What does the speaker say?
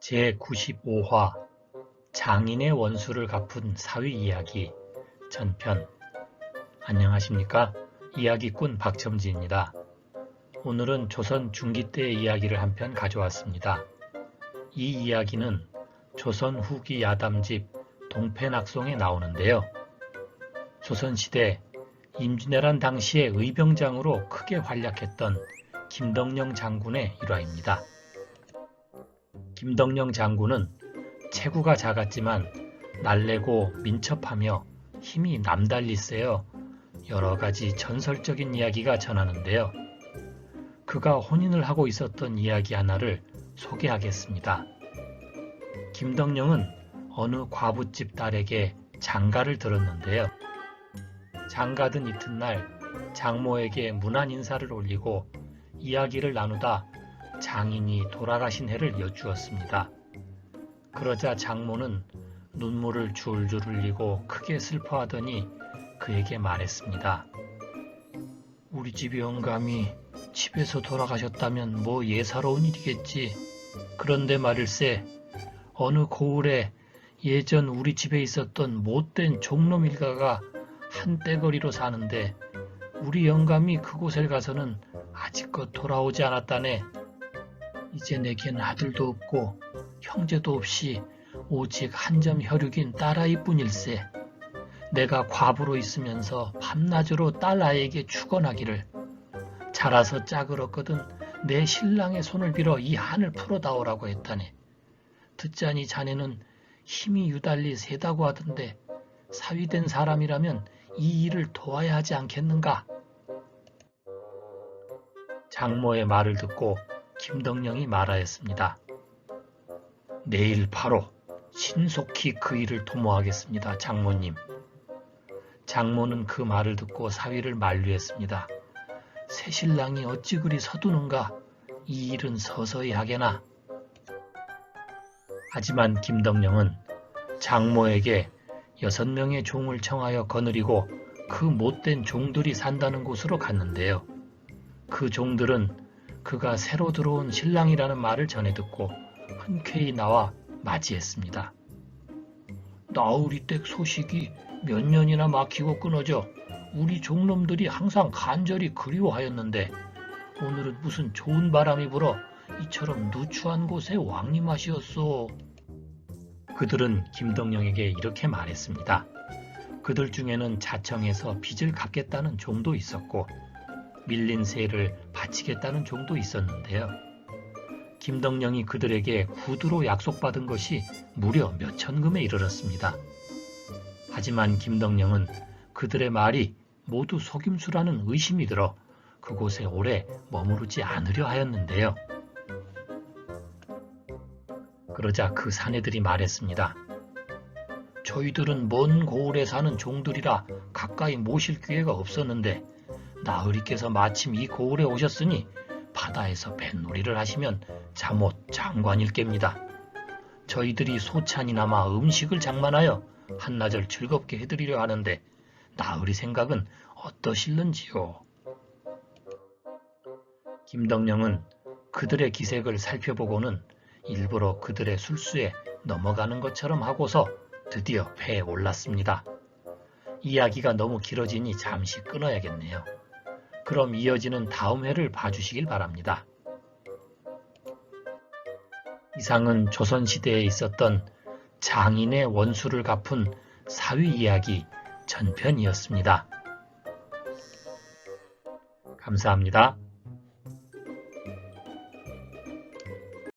제95화 장인의 원수를 갚은 사위 이야기 전편 안녕하십니까? 이야기꾼 박첨지입니다. 오늘은 조선 중기 때의 이야기를 한 편 가져왔습니다. 이 이야기는 조선 후기 야담집 동패낙송에 나오는데요. 조선시대 임진왜란 당시의 의병장으로 크게 활약했던 김덕령 장군의 일화입니다. 김덕령 장군은 체구가 작았지만 날래고 민첩하며 힘이 남달리 세어 여러 가지 전설적인 이야기가 전하는데요. 그가 혼인을 하고 있었던 이야기 하나를 소개하겠습니다. 김덕령은 어느 과부집 딸에게 장가를 들었는데요. 장가든 이튿날 장모에게 문안 인사를 올리고 이야기를 나누다 장인이 돌아가신 해를 여쭈었습니다. 그러자 장모는 눈물을 줄줄 흘리고 크게 슬퍼하더니 그에게 말했습니다. 우리 집 영감이 집에서 돌아가셨다면 뭐 예사로운 일이겠지. 그런데 말일세 어느 고을에 예전 우리 집에 있었던 못된 종놈 일가가 한때거리로 사는데 우리 영감이 그곳에 가서는 아직껏 돌아오지 않았다네. 이제 내겐 아들도 없고 형제도 없이 오직 한 점 혈육인 딸아이뿐일세. 내가 과부로 있으면서 밤낮으로 딸아이에게 축원하기를 자라서 짝을 얻거든 내 신랑의 손을 빌어 이 한을 풀어다오라고 했다네. 듣자니 자네는 힘이 유달리 세다고 하던데 사위된 사람이라면 이 일을 도와야 하지 않겠는가? 장모의 말을 듣고 김덕령이 말하였습니다. 내일 바로 신속히 그 일을 도모하겠습니다, 장모님. 장모는 그 말을 듣고 사위를 만류했습니다. 새신랑이 어찌 그리 서두는가? 이 일은 서서히 하게나. 하지만 김덕령은 장모에게 여섯 명의 종을 청하여 거느리고 그 못된 종들이 산다는 곳으로 갔는데요. 그 종들은 그가 새로 들어온 신랑이라는 말을 전해 듣고 흔쾌히 나와 맞이했습니다. 나으리 댁 소식이 몇 년이나 막히고 끊어져 우리 종놈들이 항상 간절히 그리워하였는데 오늘은 무슨 좋은 바람이 불어 이처럼 누추한 곳에 왕림하시었소. 그들은 김덕령에게 이렇게 말했습니다. 그들 중에는 자청해서 빚을 갚겠다는 종도 있었고 밀린 세를 바치겠다는 종도 있었는데요. 김덕령이 그들에게 구두로 약속받은 것이 무려 몇 천금에 이르렀습니다. 하지만 김덕령은 그들의 말이 모두 속임수라는 의심이 들어 그곳에 오래 머무르지 않으려 하였는데요. 그러자 그 사내들이 말했습니다. 저희들은 먼 고을에 사는 종들이라 가까이 모실 기회가 없었는데 나으리께서 마침 이 고을에 오셨으니 바다에서 뱃놀이를 하시면 잠옷 장관일 깹니다. 저희들이 소찬이나마 음식을 장만하여 한나절 즐겁게 해드리려 하는데 나으리 생각은 어떠실는지요? 김덕령은 그들의 기색을 살펴보고는 일부러 그들의 술수에 넘어가는 것처럼 하고서 드디어 배에 올랐습니다. 이야기가 너무 길어지니 잠시 끊어야겠네요. 그럼 이어지는 다음 회를 봐주시길 바랍니다. 이상은 조선시대에 있었던 장인의 원수를 갚은 사위 이야기 전편이었습니다. 감사합니다.